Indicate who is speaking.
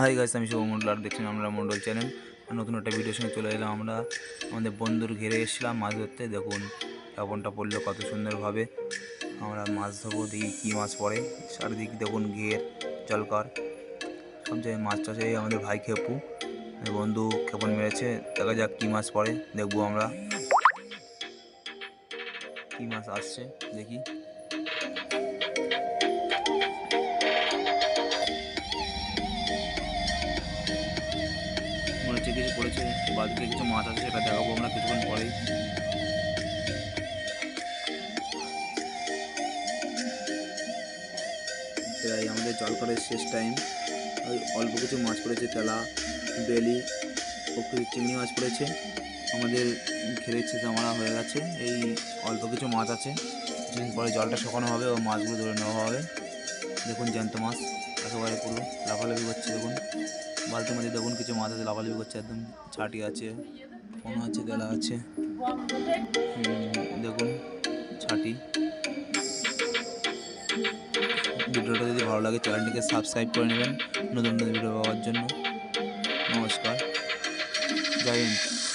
Speaker 1: Hi guys আমি শুভ মন্ডল আর দেখছেন আমরা মন্ডল চ্যানেল। নতুন একটা ভিডিওর সঙ্গে চলে এলাম আমরা। আমাদের বন্ধুর ঘিরে এসেছিলাম মাছ ধরতে। দেখুন, চাপনটা পড়ল কত সুন্দরভাবে। আমরা মাছ ধরবো, দেখি কী মাছ পড়ে। চারিদিক দেখুন ঘের, জলকর। সব জায়গায় মাছ চাষে আমাদের ভাই খেপু। বন্ধু খেপন মেরেছে। দেখা যাক কী মাছ পড়ে, দেখব আমরা। কী মাছ আসছে, দেখি। মনে হচ্ছে কিছু পড়েছে বালতিতে কিছু মাছ আছে, সেটা দেখাবো আমরা কিছুক্ষণ পরেই। প্রায় আমাদের জল করার শেষ টাইম ওই অল্প কিছু মাছ পড়েছে, তেলা, বেলি পুকুরি চিংড়ি মাছ পড়েছে। আমাদের শেষ আমরা হয়ে গেছে। এই অল্প কিছু মাছ আছে, কিছুদিন পরে জলটা শুকানো হবে ও মাছগুলো ধরে নেওয়া হবে। দেখুন জ্যান্ত মাছ, একেবারে পুরো লাফালাফি করছে, দেখুন। বালতির মধ্যে দেখুন, কিছু মাছ আছে লাফালাফি করছে, একদম ছাটি আছে কোনো আছে, গেলা আছে। দেখুন, ছাটি। ভিডিওটা যদি ভালো লাগে, চ্যানেলটিকে সাবস্ক্রাইব করে নেবেন নতুন নতুন ভিডিও পাওয়ার জন্য। নমস্কার। জয় হিন্দ।